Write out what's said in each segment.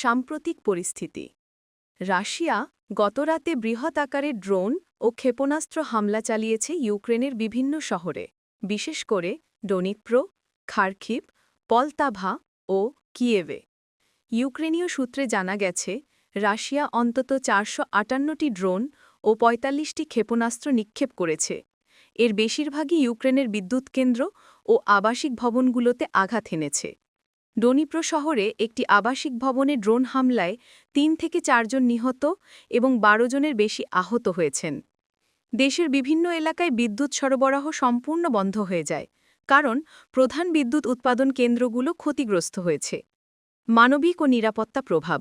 সাম্প্রতিক পরিস্থিতি। রাশিয়া গতরাতে বৃহৎ আকারে ড্রোন ও ক্ষেপণাস্ত্র হামলা চালিয়েছে ইউক্রেনের বিভিন্ন শহরে। বিশেষ করে ডোনিপ্রো খারখিপ পলতাভা ও কিয়েভে। ইউক্রেনীয় সূত্রে জানা গেছে, রাশিয়া অন্তত চারশো আটান্নটি ড্রোন ও ৪৫টি ক্ষেপণাস্ত্র নিক্ষেপ করেছে। এর বেশিরভাগই ইউক্রেনের বিদ্যুৎ কেন্দ্র ও আবাসিক ভবনগুলোতে আঘাত এনেছে। ডোনিপ্রো শহরে একটি আবাসিক ভবনে ড্রোন হামলায় তিন থেকে চারজন নিহত এবং বারো জনের বেশি আহত হয়েছেন। দেশের বিভিন্ন এলাকায় বিদ্যুৎ সরবরাহ সম্পূর্ণ বন্ধ হয়ে যায়, কারণ প্রধান বিদ্যুৎ উৎপাদন কেন্দ্রগুলো ক্ষতিগ্রস্ত হয়েছে। মানবিক ও নিরাপত্তা প্রভাব।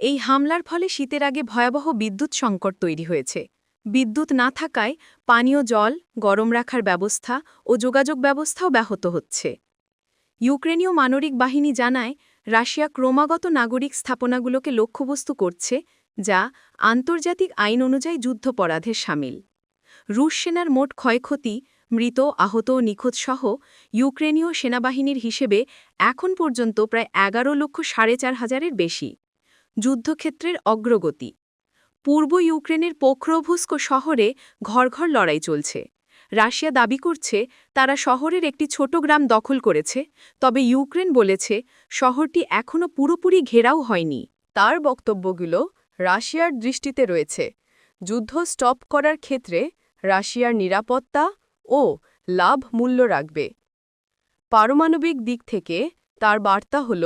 এই হামলার ফলে শীতের আগে ভয়াবহ বিদ্যুৎ সংকট তৈরি হয়েছে। বিদ্যুৎ না থাকায় পানীয় জল, গরম রাখার ব্যবস্থা ও যোগাযোগ ব্যবস্থাও ব্যাহত হচ্ছে। ইউক্রেনীয় মানরিক বাহিনী জানায়, রাশিয়া ক্রমাগত নাগরিক স্থাপনাগুলোকে লক্ষ্যবস্তু করছে, যা আন্তর্জাতিক আইন অনুযায়ী যুদ্ধপরাধের সামিল। রুশ সেনার মোট ক্ষয়ক্ষতি, মৃত, আহত ও নিখোঁজসহ ইউক্রেনীয় সেনাবাহিনীর হিসেবে এখন পর্যন্ত প্রায় এগারো লক্ষ সাড়ে চার হাজারের বেশি। যুদ্ধক্ষেত্রের অগ্রগতি। পূর্ব ইউক্রেনের পোক্রোভুস্ক শহরে ঘর ঘর লড়াই চলছে। রাশিয়া দাবি করছে তারা শহরের একটি ছোট গ্রাম দখল করেছে, তবে ইউক্রেন বলেছে শহরটি এখনও পুরোপুরি ঘেরাও হয়নি। তার বক্তব্যগুলো রাশিয়ার দৃষ্টিতে রয়েছে। যুদ্ধ স্টপ করার ক্ষেত্রে রাশিয়ার নিরাপত্তা ও লাভ মূল্য রাখবে। পারমাণবিক দিক থেকে তার বার্তা হল,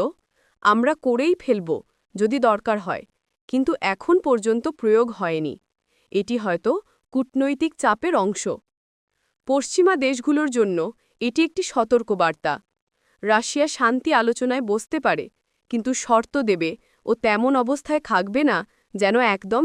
আমরা করেই ফেলব যদি দরকার হয়, কিন্তু এখন পর্যন্ত প্রয়োগ হয়নি। এটি হয়তো কূটনৈতিক চাপের অংশ। পশ্চিমা দেশগুলোর জন্য এটি একটি সতর্কবার্তা। রাশিয়া শান্তি আলোচনায় বসতে পারে, কিন্তু শর্ত দেবে ও তেমন অবস্থায় থাকবে না যেন একদম